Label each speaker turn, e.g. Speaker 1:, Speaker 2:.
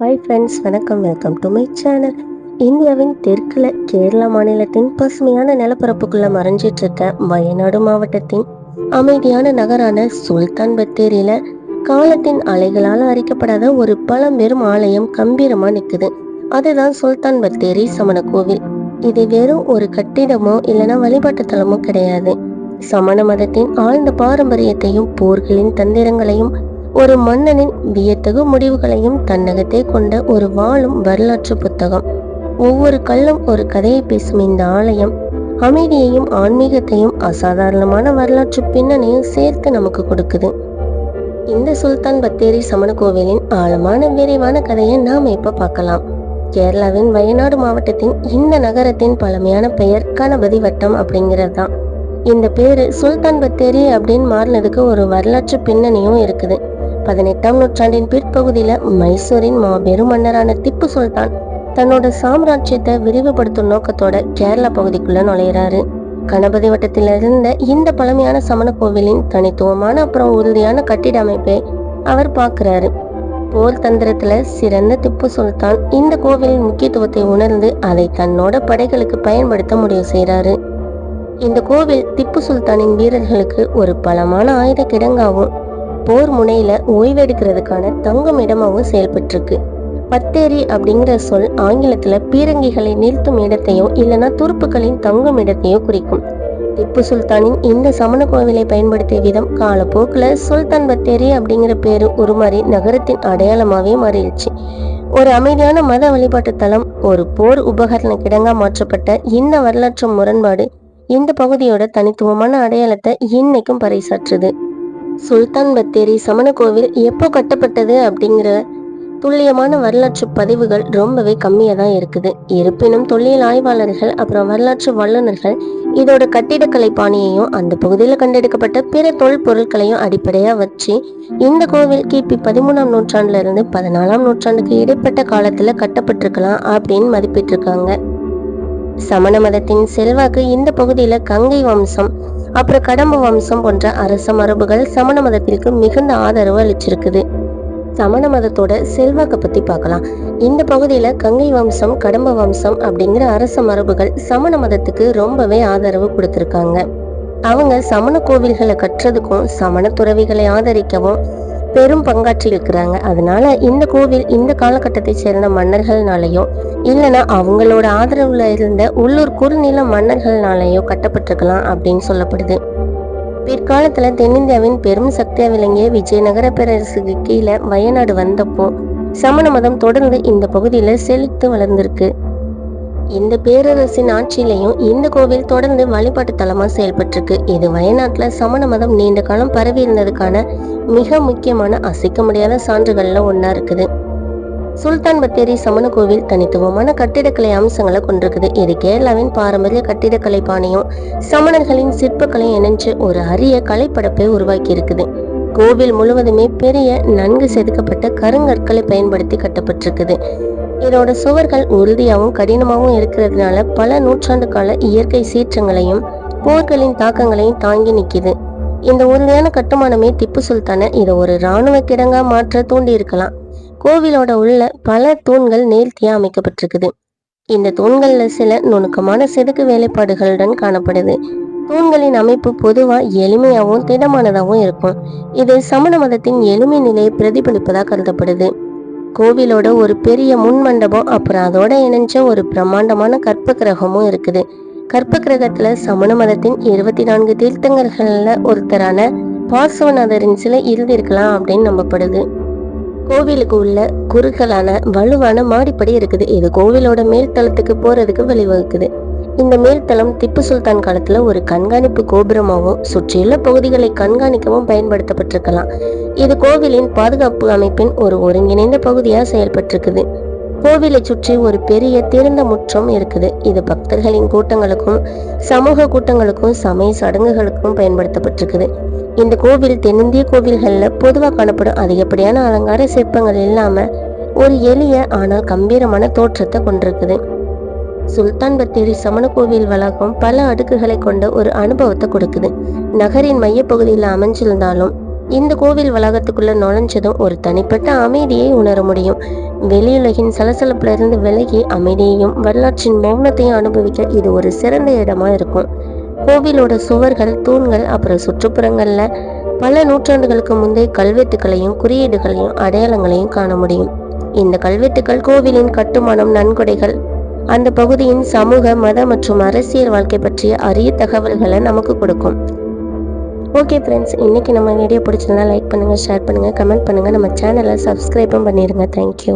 Speaker 1: Hi friends வணக்கம். Welcome to my channel இந்தியாவின் தெற்குல கேரளா மாநிலத்தின் பசுமையான நிலப்பரப்புக்குள்ள மறைஞ்சிட்டு இருக்க வயநாடு மாவட்டத்தின் அமைதியான நகரான சுல்தான் பத்தேரியில காலத்தின் அலைகளால் அரிக்கப்படாத ஒரு பழம்பெரும் ஆலயம் கம்பீரமா நிக்குது. அதுதான் சுல்தான் பத்தேரி சமண கோவில். இது வெறும் ஒரு கட்டிடமோ இல்லைன்னா வழிபாட்டு தலமோ கிடையாது. சமண மதத்தின் ஆழ்ந்த பாரம்பரியத்தையும் போர்களின் தந்திரங்களையும் ஒரு மன்னனின் வியத்தகு முடிவுகளையும் தன்னகத்தே கொண்ட ஒரு வாழும் வரலாற்று புத்தகம். ஒவ்வொரு கல்லும் ஒரு கதையை பேசும் இந்த ஆலயம் அமைதியையும் ஆன்மீகத்தையும் அசாதாரணமான வரலாற்று பின்னணியும் சேர்த்து நமக்கு கொடுக்குது. இந்த சுல்தான் பத்தேரி சமண கோவிலின் ஆழமான விரைவான கதையை நாம் இப்ப பார்க்கலாம். கேரளாவின் வயநாடு மாவட்டத்தின் இந்த நகரத்தின் பழமையான பெயர் கணபதி வட்டம் அப்படிங்கிறது தான். இந்த பேரு சுல்தான் பத்தேரி அப்படின்னு மாறினதுக்கு ஒரு வரலாற்று பின்னணியும் இருக்குது. பதினெட்டாம் நூற்றாண்டின் பிற்பகுதியில மைசூரின் மாபெரும் மன்னரான திப்பு சுல்தான் தன்னோட சாம்ராஜ்யத்தை விரிவுபடுத்தும் நோக்கத்தோட கேரளா பகுதிக்குள்ள நுழையிறாரு. கணபதி வட்டத்தில் இருந்த இந்த பழமையான சமண கோவிலின் தனித்துவமான அப்புறம் உறுதியான கட்டிட அமைப்பை அவர் பார்க்கிறாரு. போர் தந்திரத்துல சிறந்த திப்பு சுல்தான் இந்த கோவிலின் முக்கியத்துவத்தை உணர்ந்து அதை தன்னோட படைகளுக்கு பயன்படுத்த முடிவு செய்கிறாரு இந்த கோவில் திப்பு சுல்தானின் வீரர்களுக்கு ஒரு பலமான ஆயுத கிடங்காவும் போர் முனையில ஓய்வெடுக்கிறதுக்கான தங்கும் இடமாவும் செயல்பட்டிருக்கு. பத்தேரி அப்படிங்கிற சொல் ஆங்கிலத்துல பீரங்கிகளை நிறுத்தும் இடத்தையோ இல்லைன்னா துருப்புகளின் தங்கும் இடத்தையோ குறிக்கும். திப்பு சுல்தானின் இந்த சமண கோவிலை பயன்படுத்திய விதம் காலப்போக்கில் சுல்தான் பத்தேரி அப்படிங்கிற பேரு உருமாறி நகரத்தின் அடையாளமாவே மாறிடுச்சு. ஒரு அமைதியான மத வழிபாட்டு தலம் ஒரு போர் உபகரண கிடங்கா மாற்றப்பட்ட இந்த வரலாற்று முரண்பாடு இந்த பகுதியோட தனித்துவமான அடையாளத்தை இன்னைக்கும் பறைசாற்றுது. சுல்தான் பத்தேரி சமண கோவில் எப்போ கட்டப்பட்டது அப்படிங்கிற துல்லியமான வரலாற்று பதிவுகள் ரொம்பவே கம்மியாக தான் இருக்குது. இருப்பினும் தொல்லியல் ஆய்வாளர்கள் அப்புறம் வரலாற்று வல்லுநர்கள் இதோட கட்டிடக்கலை பாணியையும் அந்த பகுதியில் கண்டெடுக்கப்பட்ட பிற தொல்பொருட்களையும் அடிப்படையாக வச்சு இந்த கோவில் கிபி பதிமூணாம் நூற்றாண்டுல இருந்து பதினாலாம் நூற்றாண்டுக்கு இடைப்பட்ட காலத்தில் கட்டப்பட்டிருக்கலாம் அப்படின்னு மதிப்பிட்டிருக்காங்க. சமண மதத்தின் செல்வாக்கு இந்த பகுதியில் கங்கை வம்சம் அப்புறம் கடம்ப வம்சம் போன்ற அரச மரபுகள் சமண மதத்திற்கு மிகுந்த ஆதரவு அளிச்சிருக்குது. சமண மதத்தோட செல்வாக்கை பத்தி பார்க்கலாம். இந்த பகுதியில கங்கை வம்சம் கடம்ப வம்சம் அப்படிங்கிற அரச மரபுகள் சமண மதத்துக்கு ரொம்பவே ஆதரவு கொடுத்துருக்காங்க. அவங்க சமண கோவில்களை கட்டுறதுக்கும் சமண துறவிகளை ஆதரிக்கவும் பெரும் பங்காற்றி இருக்கிறாங்க. அதனால இந்த கோவில் இந்த காலகட்டத்தை சேர்ந்த மன்னர்கள்னாலையோ இல்லைன்னா அவங்களோட ஆதரவுல இருந்த உள்ளூர் குறுநில மன்னர்கள்னாலையும் கட்டப்பட்டிருக்கலாம் அப்படின்னு சொல்லப்படுது. பிற்காலத்துல தென்னிந்தியாவின் பெரும் சக்தியா விளங்கிய விஜயநகர பேரரசுக்கு கீழே வயநாடு வந்தப்போ சமண மதம் தொடர்ந்து இந்த பகுதியில செழித்து வளர்ந்திருக்கு. இந்த பேரரசின் ஆட்சியிலையும் இந்த கோவில் தொடர்ந்து வழிபாட்டு தலமா செயல்பட்டிருக்கு. இது வயநாட்டில் சமண மதம் நீண்ட காலம் பரவி இருந்ததுக்கான மிக முக்கியமான அசைக்க முடியாத சான்றுகள்ல ஒன்றா இருக்குது. சுல்தான் பத்தேரி சமண கோவில் தனித்துவமான கட்டிடக்கலை அம்சங்களை கொண்டிருக்குது. இது கேரளாவின் பாரம்பரிய கட்டிடக்கலை பாணியும் சமணர்களின் சிற்பக்கலையும் இணைஞ்சு ஒரு அரிய கலைப்படப்பை உருவாக்கி இருக்குது கோவில் முழுவதுமே பெரிய நன்கு செதுக்கப்பட்ட கருங்கற்களை பயன்படுத்தி கட்டப்பட்டிருக்குது. இதோட சுவர்கள் உறுதியாகவும் கடினமாகவும் இருக்கிறதுனால பல நூற்றாண்டு கால இயற்கை சீற்றங்களையும் போர்களின் தாக்கங்களையும் தாங்கி நிற்கிது இந்த உறுதியான கட்டுமானமே திப்பு சுல்தானை இதை ஒரு இராணுவ கிடங்கா மாற்ற தூண்டி இருக்கலாம் கோவிலோட உள்ள பல தூண்கள் நேர்த்தியா அமைக்கப்பட்டிருக்குது. இந்த தூண்கள்ல சில நுணுக்கமான செதுக்கு வேலைப்பாடுகளுடன் காணப்படுது. தூண்களின் அமைப்பு பொதுவா எளிமையாகவும் திடமானதாகவும் இருக்கும். இது சமண மதத்தின் எளிமை நிலையை பிரதிபலிப்பதாக கருதப்படுது. கோவிலோட ஒரு பெரிய முன் மண்டபம் அப்புறம் அதோட இணைஞ்ச ஒரு பிரம்மாண்டமான கற்ப கிரகமும் இருக்குது. கற்ப கிரகத்துல சமண மதத்தின் இருபத்தி நான்கு தீர்த்தங்கர்கள்ல ஒருத்தரான பார்சவநாதரின் சிலை இருந்திருக்கலாம் அப்படின்னு நம்பப்படுது. கோவிலுக்கு உள்ள குறுகலான வலுவான மாடிப்படி இருக்குது. இது கோவிலோட மேல்தளத்துக்கு போறதுக்கு வழிவகுக்குது. இந்த மேல்தளம் திப்பு சுல்தான் காலத்துல ஒரு கண்காணிப்பு கோபுரமாகவும் சுற்றியுள்ள பகுதிகளை கண்காணிக்கவும் பயன்படுத்தப்பட்டிருக்கலாம். இது கோவிலின் பாதுகாப்பு அமைப்பின் ஒரு ஒருங்கிணைந்த பகுதியா செயல்பட்டிருக்குது. கோவிலை சுற்றி ஒரு பெரிய திறந்த முற்றம் இருக்குது. இது பக்தர்களின் கூட்டங்களுக்கும் சமூக கூட்டங்களுக்கும் சமய சடங்குகளுக்கும் பயன்படுத்தப்பட்டிருக்குது. இந்த கோவில் தென்னிந்திய கோவில்கள்ல பொதுவாக காணப்படும் அதிகப்படியான அலங்கார சிற்பங்கள் இல்லாம ஒரு எளிய ஆனால் கம்பீரமான தோற்றத்தை கொண்டிருக்குது. சுல்தான் பத்தேரி சமண கோவில் வளாகம் பல அடுக்குகளை கொண்ட ஒரு அனுபவத்தை கொடுக்குது. நகரின் மையப்பகுதியில் அமைஞ்சிருந்தாலும் இந்த கோவில் வளாகத்துக்குள்ள நுழைஞ்சதும் ஒரு தனிப்பட்ட அமைதியை உணர முடியும். வெளியுலகின் சலசலப்பிலிருந்து விலகி அமைதியையும் வரலாற்றின் மௌனத்தையும் அனுபவிக்க இது ஒரு சிறந்த இடமா இருக்கும். கோவிலோட சுவர்கள் தூண்கள் அப்புறம் சுற்றுப்புறங்கள்ல பல நூற்றாண்டுகளுக்கு முந்தைய கல்வெட்டுகளையும் குறியீடுகளையும் அடையாளங்களையும் காண முடியும். இந்த கல்வெட்டுகள் கோவிலின் கட்டுமானம் நன்கொடைகள் அந்த பகுதியின் சமூக மத மற்றும் அரசியல் வாழ்க்கை பற்றிய அரிய தகவல்களை நமக்கு கொடுக்கும். ஓகே ஃப்ரெண்ட்ஸ் இன்னைக்கு நம்ம வீடியோ பிடிச்சிருந்தா லைக் பண்ணுங்கள் ஷேர் பண்ணுங்கள் கமெண்ட் பண்ணுங்கள் நம்ம சேனலை சப்ஸ்கிரைபும் பண்ணிடுங்க தேங்க்யூ